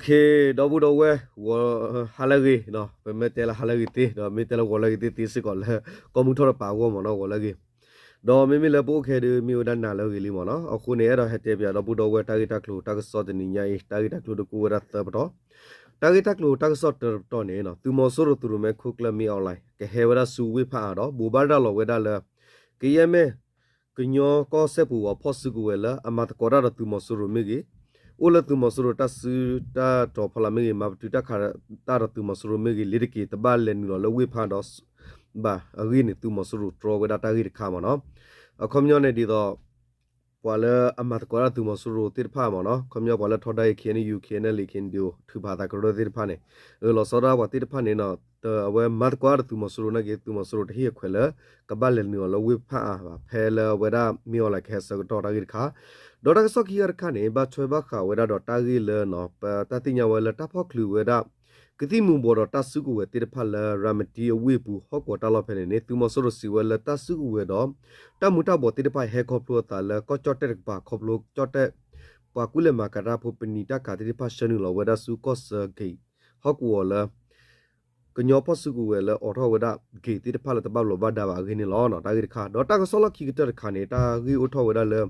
เคดอบูดอเววฮาลากีเนาะเปเมเตลฮาลากีตีเนาะเมเตลวอลากีตีตีสิก่อนเลยก็มุทรปาวมเนาะวอลากีดอมิมิเลโปเคดมิวดันนาลากีลิมเนาะအခုနေရတော့ဟက်တေပြဒอบูดอเวတာဂီတာကလူတာကစောတနိညာတာဂီတာကလူတကူရတ်တဘတော့တာဂီတာကလူတာကစောတော့နေနော်သူမောဆိုရသူရမဲခုကလမီအွန်လိုင်းကဟေဝရဆူဝိဖာတော့ဘူဘာဒါလောဝေဒါလကီယမဲကညောကောဆက်ပူဝဖော့စကူဝဲလာအမတ်ကောရရ သူမောဆိုရမေကြီး ola tu masuro ta su ta to phala me ma tu ta khara ta ra tu masuro me gi liriki ta ba le ni lo lo we pha do ba agi ni tu masuro tro ga ta gi kha ma no a khom nyo ne di do pwa le amat ko ra tu masuro tir pha ma no khom nyo pwa le thoda yi khen yu khen le khen dio thu ba ta ko ro tir pha ne e lo so ra wa tir pha ne no ta we mat ko ra tu masuro na gi tu masuro ta hi khwe le ka ba le ni lo we pha ba phe le we da mi o la khe so to ta gi kha ဒေါ်တာဆော့ကီယာခနဲ့ဘာချွေဘခဝဲဒါဒေါ်တာဂီလနော်ပတတိညာဝဲလတာဖော့ကလူဝဲဒါ ကတိမူဘောတော့တဆုကူဝဲတိတဖလရာမတီအဝေပူဟော့ကောတာလောဖဲနေသူမဆိုရစီဝဲလတဆုကူဝဲတော့တမူတာဘောတိတဖဟဲခေါပလိုတာလကောချော့တက်ပါခေါပလိုချော့တက်ပါကူလေမာကရာဖိုပနီတာကာတိတဖရှနူလောဝဲဒါဆုကော့ဆာဂေဟော့ကောလ ကညောပစုကူဝဲလအော်ထောဝဲဒါဂေတိတဖလတဘလောဘဒါဘာဂိနေလောနော်တာဂိခါဒေါ်တာကဆောလခီကတခါနေတာဂီအိုထောဝဲဒါလေ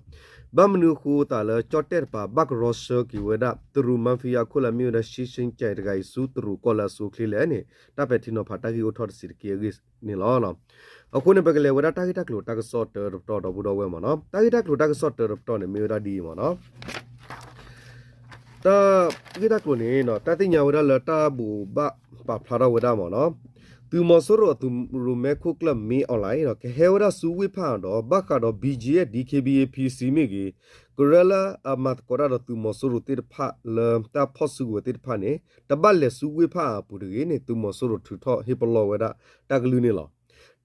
ဘမနုခုတာလချော့တက်ပါဘက်ရော့ဆာကီဝဲဒါသူရူမန်ဖီယာခိုလာမီယိုဒါရှိရှင်းကျဲတဂိုင်ဆူသူရူကောလာဆူခလီလဲနေတပက်တီနိုဖာတာဂီအိုထောစီကီဂစ်နေလောနော်အခုနေပကလေဝဲဒါတာဂီတက်လို့တာကဆော့တာတော့တော့ဘူးတော့ဝဲမနော်တာဂီတက်လို့တာကဆော့တာတော့နေမီယိုဒါဒီမနော် တာဂီတက်လို့နေနော်တာတိညာဝဲဒါလတာဘူဘပဖလာရဝဲဒါမနော်သူမဆိုရသူရူမဲခုကလမီအွန်လိုင်းတော့ကဟဲဝရဆူဝိဖန်တော့ဘခါတော့ BG ရဲ့ DKBA PC မိကြီးကရလာအမတ်ကရတော့သူမဆိုရတိဖာလမ်တာဖော့ဆူဝတိဖာနေတပတ်လက်ဆူဝိဖာပူရင်းနေသူမဆိုရထူထော့ဟီပလောဝဒတကလူနေလော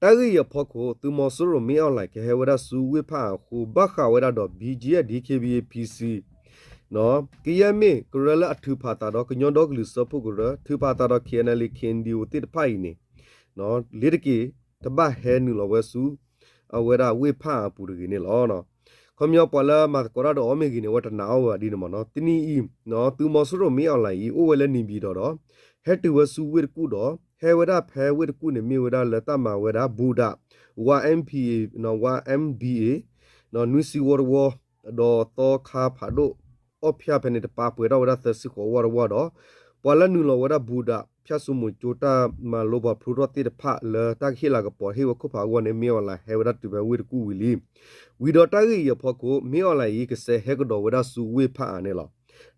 တဂိရဖော့ကိုသူမဆိုရမီအွန်လိုင်းကဟဲဝရဆူဝိဖာခုဘခါဝရတော့ BG ရဲ့ DKBA PC နော်ကီယမေကရလာအထူဖာတာတော့ကညွန်တော့ကလူစပုကရထူဖာတာတော့ KNL ခင်ဒီဝတိတဖိုင်နေနော်လေတကေတပတ်ဟဲနူလောဝဲစုအဝဲရာဝေဖာပူရကိနေလောနော်ခမယောပလာမတ်ကရတော့အမေကိနေဝတနာဝဒီနမနော်တင်းဤနော်သူမဆရမီအွန်လိုင်းဤအိုဝဲလဲနေပြီးတော့ဟက်တူဝဆူဝေကူတော့ဟဲဝဒဖဲဝေကူနေမြေဝဒလတမဝဒဘူဒ YMPA နော် YMBA နော်နွီစီဝရဝဒေါ်တော့ခါဖာဒို အဖျာဖနေတပါပွေတော့ဝဒသစကိုဝရဝတော့ပလနူလောဝဒဘူဒဖြတ်ဆုမှုချိုတာမလောဘဖရူရတိတဖလတာခိလာကပေါ်ဟေဝခုဖာဝနေမြေဝလာဟေဝဒတူဘဝိကူဝီလီဝီဒတာဂီရဖို့ကိုမြေဝလာယီကစေဟေကတော်ဝဒဆူဝေဖာအနေလော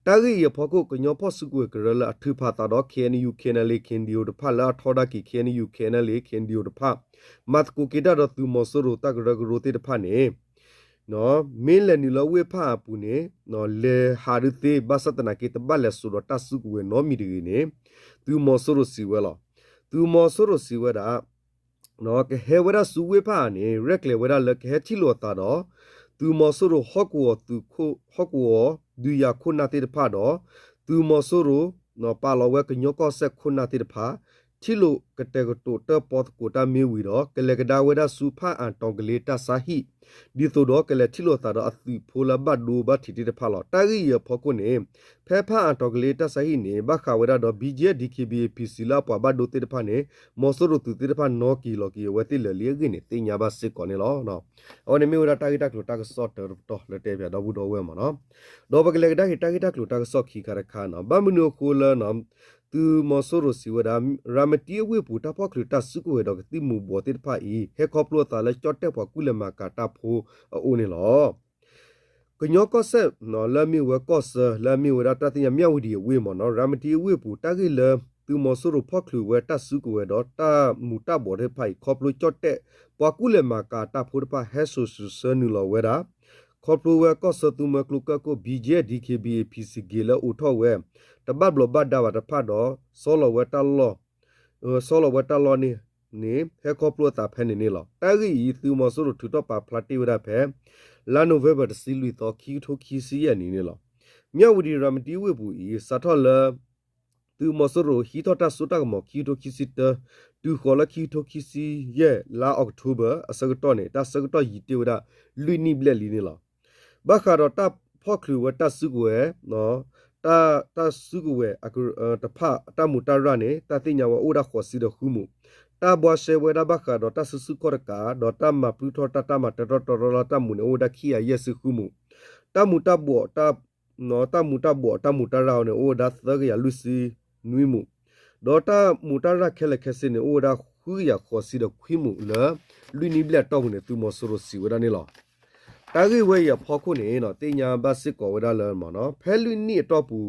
တာဂီရဖို့ကိုကညောဖို့စုကွေကရလာအထူဖာတာတော့ KNU KNL KNDO တဖလာထောဒါကီ KNU KNL KNDO တဖမတ်ကိုကေတာတော့သူမဆရတကရဂရိုတိတဖနေ နော်မင်းလည်းနီလဝေဖာပူနေနော်လေဟာရသေဘသတနာကေတဘလက်ဆူတော့တဆုကွေနော်မီဒီနေသူမော်ဆိုရစီဝဲလာသူမော်ဆိုရစီဝဲတာနော်ကဟဲဝရဆူဝဲဖာနေရက်လေဝရလကဟချီလောတာတော့သူမော်ဆိုရဟော့ကောသူခိုဟော့ကောဒူယာခုနာတေဖာတော့သူမော်ဆိုရနော်ပါလောဝဲကညောကောဆက်ခုနာတေဖာ ချီလိုကတဲ့ကတိုတပတ်ကိုတာမီဝီတော့ကလေကဒါဝဲဒါစူဖာအန်တောင်ကလေးတဆာဟီဒီသို့တော့ကလေချီလိုတာတော့အသီဖိုလာဘတ်ဒူဘတ်တီတီတဖာလောတာဂီရဖောကုနေဖဲဖာအန်တောင်ကလေးတဆာဟီနေဘခါဝဲဒါတော့ BJ DKB PC လာပွားဘတ်ဒိုတေတဖာနေမော်ဆိုရတူတေတဖာနောကီလောကီဝဲတိလေလီဂီနေတင်ညာဘစစ်ကောနေလောနော်အော်နေမီဝဒါတာဂီတက်လို့တာကဆော့တော်တော့လက်တဲပြတော့ဘူးတော့ဝဲမနော်တော့ဘကလေကဒါဟီတာဂီတက်လို့တာကဆော့ခီခါရခါနော်ဘမနုခိုလနော် သူမဆိုရစီဝဒရာမတီဝေပူတာဖောက်ခရတဆုကိုတော့တိမူဘောတိဖာဤဟေခေါပလိုတာလဲချော့တက်ပွားကုလမကာတာဖိုအိုနေလောကညောကောဆက်နော်လမီဝကောဆလမီဝရတတိယမြောက်ဝဒီဝေမနော်ရာမတီဝေပူတာဂိလသူမဆိုရဖောက်ခလူဝတဆုကိုတော့တာမူတာဘောတဲ့ဖိုက်ခေါပလိုချော့တက်ပွားကုလမကာတာဖိုတဖာဟဲဆူဆူဆနူလောဝဲတာ ခေါပလိုဝကောဆတူမကလုကကို BJ DKB PC ဂေလအိုထောဝဲတပတ်ဘလဘတ်ဒါဝတဖတ်တော့ဆောလဝဲတလောဆောလဝဲတလောနေနေဟဲကောပလိုတာဖဲနေနေလောတာဂီသူမဆိုရထူတော့ပါဖလာတီဝဒဖဲလာနိုဗေဘာတစီလူတော့ခီထိုခီစီရနေနေလောမြဝဒီရမတီဝေဘူးဤစထောလသူမဆိုရဟီတော့တဆူတကမခီထိုခီစီတတူခေါ်လခီထိုခီစီရဲ့လာအောက်တိုဘာအစကတော့နေတာစကတော့ယီတေဝဒလူနီဘလက်လီနေလော ဘခါတော့တဖော့ခလူဝတဆုကွယ်နော်တတာတာစုကဝဲအခုတဖတာမူတာရနေတာတိညာဝအိုဒါခေါ်စီဒခုမှုတာဘွားရှေဝဲဒါဘခါတော့တာဆစုကောရကာတော့တာမပလူထောတာတာမတတော်တော်တော်တာမူနေအိုဒါခီယာယက်စခုမှုတာမူတာဘောတာနော်တာမူတာဘောတာမူတာရောနေအိုဒါသကရလူစီနွိမှုဒေါ်တာမူတာရခဲလက်ခဲစနေအိုဒါခူရခေါ်စီဒခွိမှုလာလူနီဘလက်တော့နေသူမဆိုရစီဝဒနေလား တာဂိဝဲရဖော်ခုနေနော်တင်ညာဘစစ်ကောဝဒလမနော်ဖဲလူနီတော့ပူ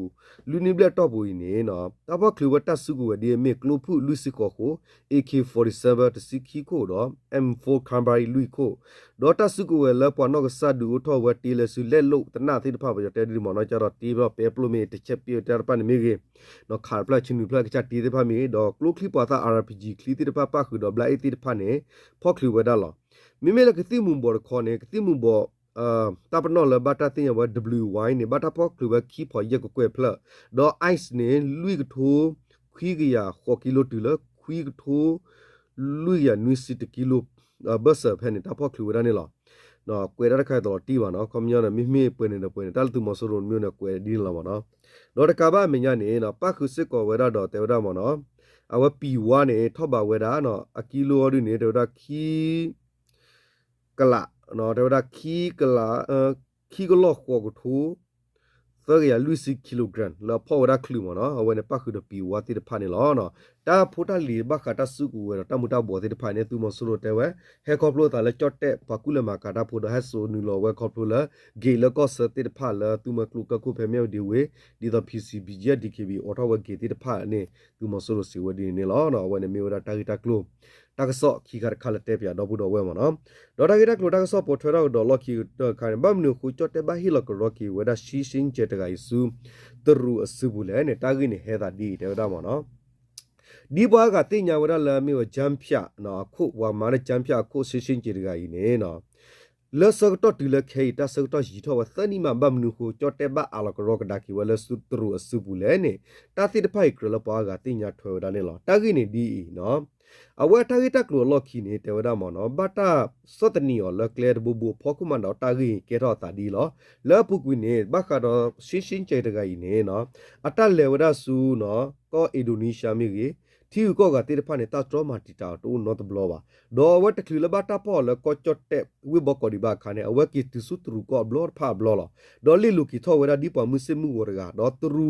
လူနီဘလက်တော့ပူနေနော်တဘကလူဝတဆုကိုဒီမေကလူဖုလူစစ်ကောကို AK47 တစီခီကိုတော့ M4 ကမ်ဘရီလူကိုဒေါ်တာဆုကိုလပေါ်နော်ကဆဒူထောဝတီလဆုလက်လို့တနာသိတဖပါရတဲ့ဒီမနော်ကြတော့တီဘပေပလိုမီတစ်ချက်ပြတဲ့ပန်မီကေနော်ခါပလချင်းနူပလကချတီတဲ့ဖမီတော့ကလုခလီပါတာ RPG ခလီတဲ့ဖပါခုတော့ဘလိုက်တီတဖနေဖော့ခလီဝဒါလော မိမေလကတိမွန်ဘောခေါ်နေကတိမွန်ဘောအာတပနော်လဘတာတင်ရဝ WY နေဘတာပေါကလူဘခီဖော်ရက်ကွယ်ဖလဒေါ် ice နေလူကထိုခွီကရခေါ်ကီလိုတူလခွီကထိုလူရနွီစီတကီလိုဘတ်ဆာဖဲနေတာပေါကလူဝဒနေလားနော်ကွယ်ရတဲ့ခိုင်တော့တီးပါနော်ကွန်မြူနမိမိပွင့်နေပွင့်နေတလတူမဆိုရုံမျိုးနဲ့ကွယ်ဒီလာပါနော်တော့တကဘာမညာနေနော်ပခုစစ်ကောဝဲရတော့တေဝဒမနော်အဝပီဝါနေထော့ပါဝဲတာနော်အကီလိုရနေတေဝဒခီ ကလာနော်တေဝဒခီကလာခီကလောခေါ်ကထူသရရလူစီကီလိုဂရမ်လာဖော်ရခလူမနော်အဝဲနေပခုတပီဝါတိတဖာနေလောနော်တာဖိုတာလီဘခတာစုကူဝဲတမူတာဘောတိတဖာနေသူမဆိုလိုတဲဝဲဟဲကောပလိုတာလေချော့တဲ့ဘကုလမကာတာဖိုဒဟက်ဆိုနူလောဝဲကောပလိုလာဂေလကောစတိတဖာလာသူမကလူကခုဖဲမြောက်ဒီဝဲဒီတော့ PCB ရက် DKB အော်ထောဝဲဂေတိတဖာနေသူမဆိုလိုစီဝဲဒီနေလောနော်ဝဲနေမြေဝတာတာဂီတာကလို တကဆော့ခီကရခလတဲ့ပြတော့ဘူးတော့ဝဲမနော်ဒေါ်တာဂီတာကလိုတကဆော့ပေါ်ထွဲတော့ဒေါ်လော့ခီတော့ခိုင်ဘမ်နူခုချော့တဲ့ဘဟီလော့ကရော့ကီဝဲဒါရှီရှင်းချက်တကအိဆူတရူအဆူဘူးလဲနေတာဂီနေဟဲတာဒီတဲ့တော့မနော်ဒီဘွားကတင်ညာဝရလာမီကိုဂျမ်ဖြနော်ခုဝါမာနဲ့ဂျမ်ဖြခုရှင်းရှင်းကြတကကြီးနေနော်လဆကတော့တီလခေတာဆကတော့ရီထောသနီမဘမ်နုကိုကြော့တဲ့ဘအလကရောကဒါကီဝလစုတရူအဆူဘူးလဲနေတာတိတဖိုက်ကလပွားကတင်ညာထွေဒါနေလောတာဂီနေဒီနော် အဝဲတာဂီတကလိုလော့ခီနေတေဝဒမောနော်ဘတာစောတနီယောလကလေဘူဘူဖောကုမန်တော့တာဂီကေတော့တာဒီလောလောပုကွီနေဘခါတော့ရှင်းရှင်းကျဲတကကြီးနေနော်အတက်လေဝဒဆူနော်ကောအင်ဒိုနီးရှားမြေကြီးတီယူကောကတေတဖာနေတာစတော်မာတီတာတိုနော့တဘလောပါဒေါ်ဝတ်တကလဘတာပေါ်လကောချတ်တက်ဝိဘကောဒီဘာခါနေအဝကီတူစုထရူကောဘလောဖာဘလောလာဒေါ်လီလူကီထောဝရဒီပမုစမှုဝရကဒေါ်ထရူ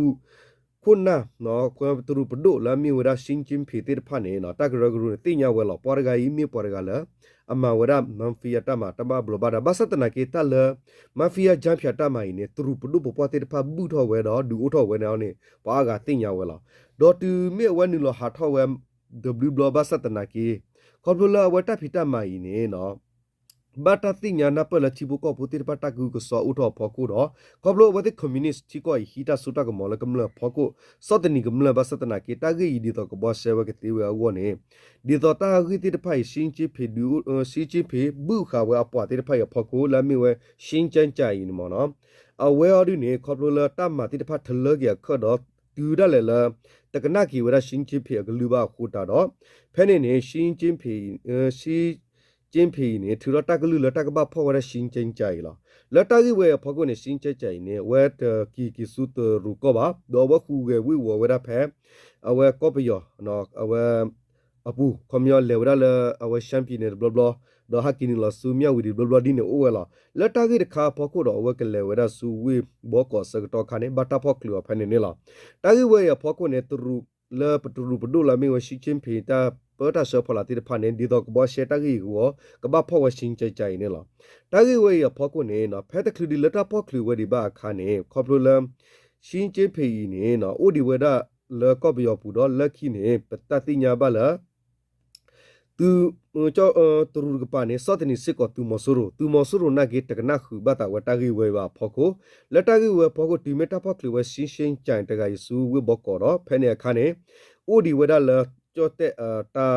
ခုနာနော်ကွန်ပတူပဒိုလာမီဝရရှင်ချင်းဖီတေဖာနေနော်တကရဂရုတင်ညာဝဲလောပေါ်ဂါယီမီပေါ်ဂါလာအမဝရမန်ဖီယာတမတမဘလဘာဒဘသတနာကေတလမဖီယာဂျမ်ဖျာတမိုင်နေသူရူပဒုပပတေဖာဘူးထောဝဲတော့ဒူအိုထောဝဲနေအောင်နေပါကတင်ညာဝဲလောဒေါ်တူမီဝဲနီလောဟာထောဝဲ W block ဘသတနာကေကော်ပလာဝတဖီတမိုင်နေနော် ဘာတာတိညာနာပလချီဘူကောပူတိပတာကူကစောဥထောဖော်ကူတော့ကောဘလဝတိကွန်မြူနစ်ချီကိုဟီတာဆူတာကမောလကမလဖော်ကူစောတနီကမလဘစတနာကေတာဂီဒီတော့ကဘောဆေဝကတိဝဝနေဒီတော့တာဂီတိတဖိုင်ရှင်ချီဖေဒူစီချီဖေဘူခါဝအပွားတိတဖိုင်ဖော်ကူလာမီဝဲရှင်ချန်ချိုင်နမောနော်အဝဲအဒူနေကောဘလတာမတိတဖတ်ထလကရခတော့တူရလေလာတကနာကီဝရရှင်ချီဖေကလူပါခူတာတော့ဖဲနေနေရှင်ချင်းဖေရှိ ကျင်းဖီနေထူရတကလူလတကဘဖောဝရရှင်ချင်းကြိုင်လာလတကီဝဲဖောကိုနေရှင်ချင်းကြိုင်နေဝဲတကီကီစုတရူကောပါဒေါ်ဘခုဝဲဝိဝဝရဖဲအဝဲကောပယောနော်အဝဲအပူကွန်မြလေဝရလအဝဲချန်ပီယံဘလဘလဒေါ်ဟာကင်းလာဆူမြဝီဒီဘလဘလဒီနေအိုဝဲလာလတကီတခါဖောကိုတော့ဝဲကလေဝရဆူဝေဘောကောစကတော့ခါနေဘတာဖောကလီဝဖဲနေနေလာတကီဝဲဖောကိုနေတရူလပတူရူပဒူလာမီဝရှိချင်းဖီတာ ပတာဆောဖလာတိဖာနေဒီတော့ကဘောရှေတဂီကိုကဘဖောဝရှင်ကြကြိုင်နေလားတဂီဝေရဖောကုနေနော်ဖက်တကလူဒီလတာဖောကလူဝေဒီဘာခါနေခေါပလူလမ်ရှင်ချင်းဖေးနေနော်အိုဒီဝေဒလကော့ဘယောပူတော့လက်ခိနေပတတိညာဘလာသူကြောတူရကပါနေစောတနီစစ်ကောသူမဆူရသူမဆူရနာဂေတကနာခုဘတာဝတာဂီဝေဘာဖောကိုလက်တာဂီဝေဖောကိုဒီမီတာဖောကလူဝေရှင်းရှင်းကြိုင်တဂါယဆူဝေဘောကောတော့ဖဲနေခါနေအိုဒီဝေဒလာ ကြောတဲ့တာ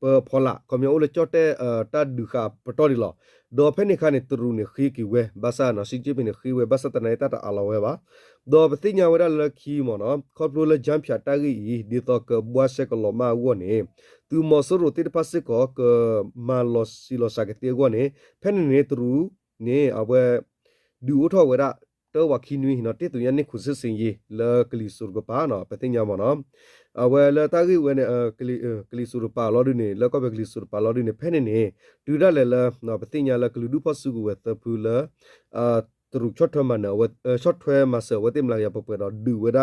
ပဖောလာကမျိုးလေကြောတဲ့တာဒူခါပတော်ဒီလောဒေါ်ဖဲနေခါနေတူနေခီကီဝဲဘာသာနော်စီချီပနေခီဝဲဘာသာတနေတာတာအလာဝဲပါဒေါ်ပတိညာဝရလခီမနော်ခေါပလိုလဂျမ်ဖြာတာဂီဒီတော့ကဘွားဆက်ကလောမာဝနေသူမဆရိုတိတပတ်စကောကမာလောစီလောစကတေဂောနေဖဲနေနေတူနေအဝဲဒူထောဝရတောဝခိနွီနော်တေတူယနိခုစစင်ကြီးလကလီဆူကပါနော်ပတိညာမနော် အဝဲလတာဂီဝဲနေကလီကလီဆူပါလော်ဒနေလကဘကလီဆူပါလော်ဒနေဖဲနေနေဒူရလဲလနော်ပတိညာလကလူဒူဖဆူကဝဲတပူလအာတရုချော့ထမနဝဲချော့ထွဲမဆဝဲတိမလာရပပတော့ဒူဝဒ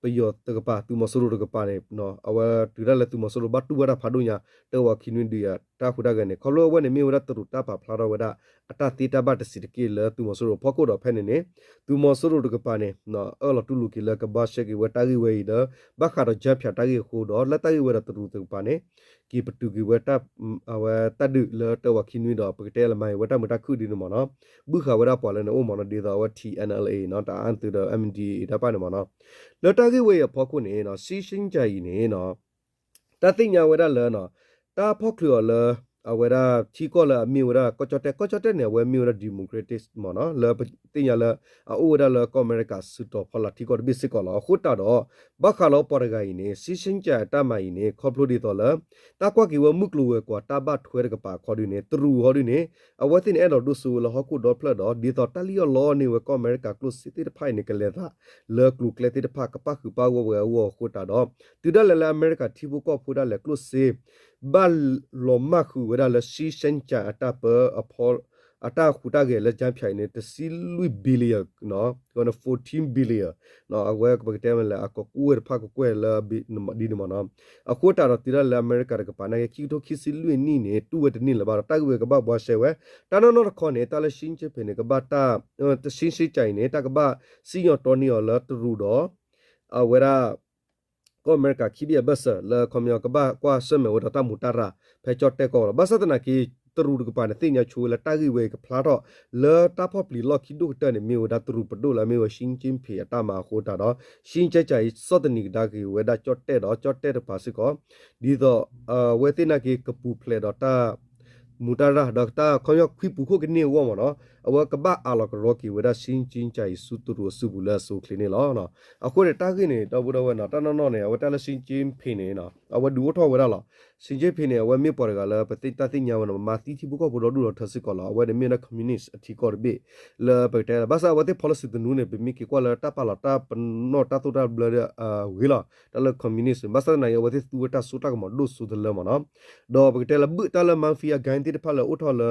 ပယောတကပါသူမဆူရတကပါနေနော်အဝဲဒူရလဲသူမဆူရဘတ်တူဝဒဖာဒုညာတောဝခိနွီဒီယာ တာခုဒကနေခလောဝဲနေမြေဝဒတရုတာပါဖလာရဝဒအတတိတဘတ်စီတကေလသူမဆူရဖောက်ကိုတော့ဖဲနေနေသူမဆူရတကပါနေနော်အော်လတူလူကီလကဘာရှေကီဝတာဂီဝဲဒဘခါတော့ဂျပ်ဖြာတာဂီခိုတော့လက်တာဂီဝဲတတူတကပါနေကီပတူကီဝဲတာအဝဲတဒုလတောဝခိနွီတော့ပကတဲလမိုင်ဝတာမတာခုဒီနမနော်ဘုခါဝဒပေါ်လဲနေအိုမနော်ဒေတာဝ TNLA နော်တာအန်တူတော့ MDA ဒါပါနေမနော်လတာဂီဝဲရဖောက်ကိုနေနော်စီရှင်းကြည်နေနော်တသိညာဝဒလဲနော် တာဖောက်ခလလအဝရချီကောလာမီဝရကောချတဲ့ကောချတဲ့နေဝဲမီဝရဒီမိုကရက်တစ်မနော်လတင်ရလအိုဝရလကောအမေရိကစတော့ဖလာတီကောဘစ်စကောလာခုတာတော့ဘခါလောပေါ်ဂိုင်နေစီရှင်ချာတမိုင်နေခေါပလိုဒီတော်လတာကွာကီဝမုကလူဝဲကွာတာဘတ်ထွဲကပါခေါ်ဒီနေတရူဟောဒီနေအဝတင်အဲ့တော့ဒုဆူလဟခုတော့ဖလက်တော့ဒီတော့တလီယောလောနေဝဲကောအမေရိကကလုစီတီဖိုင်နေကလေတာလေကလူကလေတီဖာကပါခုပါဝဝဲဝခုတာတော့တူဒလလအမေရိကတီဘူကောဖူဒလေကလုစီ ဘလလောမခုဝဒါလစီစင်ချာအတပအဖောအတာခုတာကေလက်ချမ်းဖြိုင်နေတစီလူဘီလီယနော်ကောန14ဘီလီယနော်အဝဲကပကတဲမလဲအကကူရဖာကကွဲလာဘီဒီနမနော်အခုတာတော့တီရလာအမေရိကကပနာကီတိုခီစီလူနီနေတူဝတ်နီလဘာတိုက်ဝဲကဘဘွားရှဲဝဲတာနော်နော်ခေါနေတလရှင်းချေဖနေကဘတာတရှင်းရှိချိုင်နေတာကဘစီယောတော်နီယောလာတူရူတော့အဝဲရာ ကောမေကခိဘီဘဆလခမယကဘကွာဆမေဝဒတမူတရာဖဲချော့တက်ကောဘဆတနာကီတရူကပနတိညာချူလတာဂီဝေကဖလာတော့လေတာဖော့ပလီလော့ခိဒုတန်မေဝဒတရူပဒိုလာမေဝရှင်းချင်းဖေတာမာခိုတာတော့ရှင်းချဲချိုင်စောတနီဒါဂီဝေဒါချော့တက်တော့ချော့တက်တပါစကောဒီတော့အဝေတိနာကီကပူဖလေတော့တာမူတာရာဒေါက်တာခေါယောခွိပူခိုကနေဝောမနော် အဝကဘအာလကရောကီဝဒစင်းချင်းချိုင်စုတူရစုဘူးလာဆိုခလင်းလောနော်အခုရတာကိနေတော့ဘူးတော့ဝနော်တနော်နော်နေဝတလစင်းချင်းဖိနေနော်အဝဒူထောဝရလားစင်းချင်းဖိနေဝမြေပေါ်ကလာပတိတတိညာဝနော်မာတီတီဘူးကဘူးတော့ဒူတော့ထစစ်ကောလာဝဒမြေနကွန်မြူနစ်အတီကောဘေလာပတဲဘာသာဝတိ policy တနူးနေဘမီကီကွာလာတာပါလာတာပနောတာတူတာဘလအဝီလာတလကွန်မြူနစ်ဘာသာနိုင်ဝတိသူဝတာဆူတာကမဒုဆုဒလမနော်တော့ပတဲလဘတလမန်ဖီယာဂိုင်းတီတဖလာဥထောလာ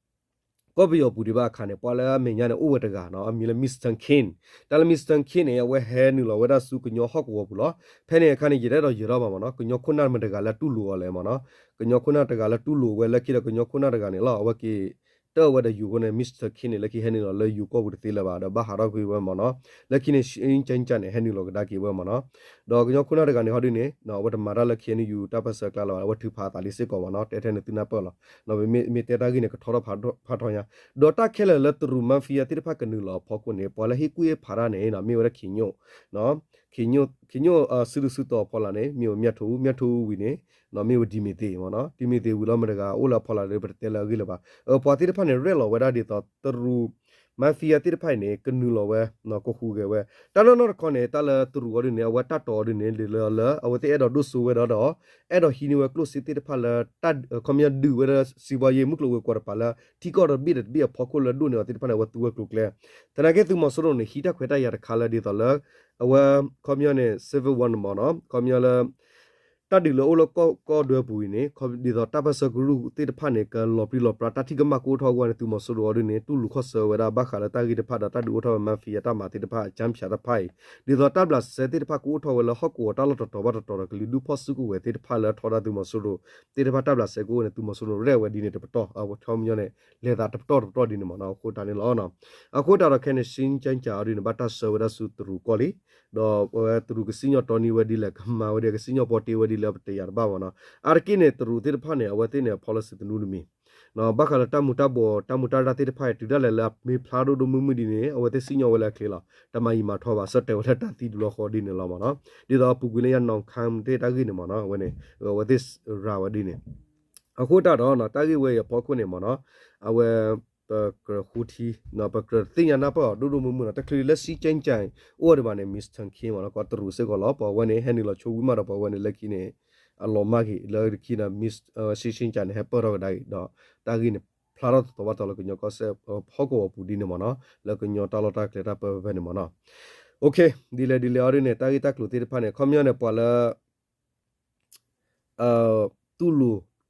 နိလဝတော့တူတယ်လေအဝပိတ်ယူဝဲနော်အာဒီတော့ဝတိတာကြီးကဘောဝနေလူဖောက်ရပွားတိဖိုင်အိုမနော်ကိုတိုင်လဲလဲလဲတခလူဒီလဲစင်းကြိုင်ကြိုင်နေဟန်လော်ဒီဝဒါဆူအဝဒါကောဘီယပူဒီဘာခါနေပေါ်လာမင်းညာနေဥဝတကနော်အမီလမစ္စတန်ခင်းတလမစ္စတန်ခင်းနေဝဲဟဲနူလောဝဒါဆူကညောဟော့ကောဘူးလောဖဲနေခါနေရတဲ့တော့ရတော့ပါမနော်ကညောခုနာမတကလာတူလူော်လဲမနော်ကညောခုနာတကလာတူလူဝဲလက်ခိရကညောခုနာတကနေလောဝကီ တော့ဝဒယူကနေမစ္စတာခင်းနေလက်ခိဟဲနေလောလေယူကောဘူးတေးလာပါတော့ဘာဟာတော့ကွေဝဲမနော်လက်ခိနေရှင်းချန်ချန်နေဟဲနေလောကဒါကီဝဲမနော်တော့ညောခုနာတကနေဟောဒီနေနော်ဝဒမာရလက်ခိနေယူတပတ်ဆကလာဝထူဖာတာလေးစစ်ကောမနော်တဲထဲနေတူနာပေါ်လောနော်မေမေတဲတာကိနေကထောရဖာဖာထောညာဒေါ်တာခဲလလတရူမန်ဖီယာတိဖာကနူလောဖောကုနေပေါ်လဟိကူယေဖာရနေနော်မေဝရခိညိုနော် ခိညိုခိညိုအဆူဆူတော့ပေါ်လာနေမြို့မြတ်ထူမြတ်ထူဝီနေနော်မေဝဒီမီတေမနော်ဒီမီတေဝူလောမတကအိုလာပေါ်လာလေပတဲလာဂီလပါအပေါ်တိဖာနေရဲလောဝဒါဒီတော့တရူ မဖီယာတိဖိုင်နေကနူလောဝဲနော်ကိုခုကေဝဲတနနော်ခေါနေတာလသူရူရနေဝတတော်ရနေလေလလအဝတေအဲ့တော့ဒုဆူဝဲတော့အဲ့တော့ဟီနီဝဲကလုစီတိဖာလာတတ်ကွန်မြတ်ဒူဝဲစီဘယေမုကလောဝဲကွာပါလာတီကောရဘီဒဘီဖောကုလဒူနေတိဖာနေဝတူဝဲကလုကလေတနကေသူမဆရုံနေဟီတာခွေတာရခါလာဒီတော့လအဝကွန်မြတ်နေ civil one မနော်ကွန်မြတ်လာ တတ်ဒီလိုလကောကောဒွဲပူနေခေါဒီတော့တပတ်စဂရုတိတဖတ်နေကလော်ပီလော်ပရာတတိကမကိုထောကွာနေသူမဆူရောနေတူလူခော့ဆဝရာဘခါလာတာဂီတဖတ်တာတတူထောမန်ဖီယတာမာတိတဖတ်ဂျမ်ဖြာတဖိုင်ဒီတော့တပ်လာစတိတဖတ်ကိုထောဝလဟော့ကိုတာလတော်တော်ဘတော်တော်ကလီဒူဖော့စုကိုဝဲတိတဖတ်လာထောတာသူမဆူရောတိတဖတ်တပ်လာစကိုနေသူမဆူရောရဲဝဲဒီနေတပတော်အဝထောမညနေလေတာတပတော်တော်ဒီနေမနော်ကိုတာနေလောနော်အခုတာတော့ခဲနေစင်းချန်ချာရီနဘတာဆဝရာစုတူကိုလီတော့ဝဲတူကစင်းညတော်နီဝဲဒီလကမာဝဲကစင်းညပေါ်တီဝဲဒီလပတရဘာဝနော်အာကိနေတူတိတဖတ်နေအဝဲတိနေ policy တနူးနမီနော်ဘခလာတမူတဘောတမူတရတိတဖိုင်တူဒလဲလာမေဖလာဒိုဒိုမူမူဒီနေအဝဲတိစညောဝဲလာခေလာတမယီမာထောပါစတဲ့ဝထတတိဒလောခေါ်ဒီနေလောမနော်ဒီတော့ပူကွေးလေးရနောင်ခံတဲ့တကိနေမနော်ဝဲနေဝဲတိရာဝဒီနေအခုတတော့နော်တာဂိဝဲရပေါ်ခုနေမနော်အဝဲ ပကရခူတီနော်ပကရတင်ရနာပေါ်ဒူဒူမမှုနော်တကလလက်စီချိုင်းချိုင်းအိုရဘာနေမစ္စတန်ခီမနော်ကတရူစေကောလောပေါ်ဝနေဟန်နီလောချိုဝီမာတော့ပေါ်ဝနေလက်ခီနေအလောမဂီလောခီနာမစ္စစီရှင်ချန်ဟက်ပေါ်တော့ဒိုင်တော့တာဂိနေဖလာတော့တော့တော့ကညကောဆေဖောကောပူဒီနေမနော်လကညတာလောတာကလက်တာပေါ်ဘယ်နေမနော်โอเคဒီလေဒီလေအရင်းနေတာဂိတက်လို့တေဖာနေကွန်မြူနေပေါ်လာအာတူလူ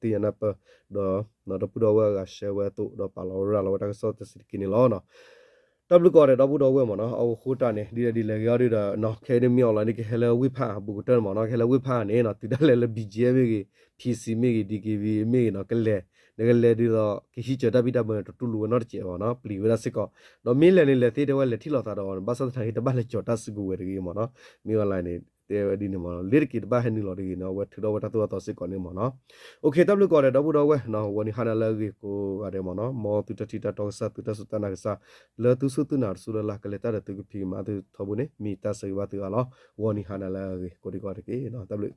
ဒီတာကစောတာပဖလာဝဒတူတော့ပစေပပနောဘူးတော့ဝဲဒီတီယနာပဒေါ်နော်တော့ဘူးတော့ဝဲကရှဲဝဲတူတော့ပါလောရလောတာကစောတစစ်ကိနေလောနော်တဘလကောရတော့ဘူးတော့ဝဲမနော်အခိုတာနေဒီဒီလေရရတာနော်ခဲနေမြောက်လာနေခဲလေဝိဖာဘူးတန်မနော်ခဲလေဝိဖာနေနော်တိတလေလေ BGM ကြီး PC မေကြီး DKV မေနော်ကလေနေကလေဒီတော့ကိရှိချတာပိတမတူလူနော်ချေပါနော်ပလီဝရစစ်ကောနော်မင်းလေလေသေးတယ်ဝဲလေထိလောက်တာတော့ဘာသာထိုင်တပတ်လေကြော်တစကူဝဲတကြီးမနော်မြေအွန်လိုင်းနေ တဲ့ဒီနေမနော်လက်ကိတပတ်ဟန်နီလော်ဒီနော်ဝဲထူတော့ဝတ်တော့တော့စစ်ကောနေမနော်โอเคတပ်လို့ကောတယ်တော့ဘူးတော့ဝဲနော်ဝနီဟာနာလာကြီးကိုရတယ်မနော်မောတူတတီတာတော့စတူတစတနာကစားလေတူစုတူနာဆူလာကလေတာတူကဖီမာတူထဘူးနေမီတဆေဝတ်တူအလောဝနီဟာနာလာကြီးကိုဒီကောတကေနော်တပ်လို့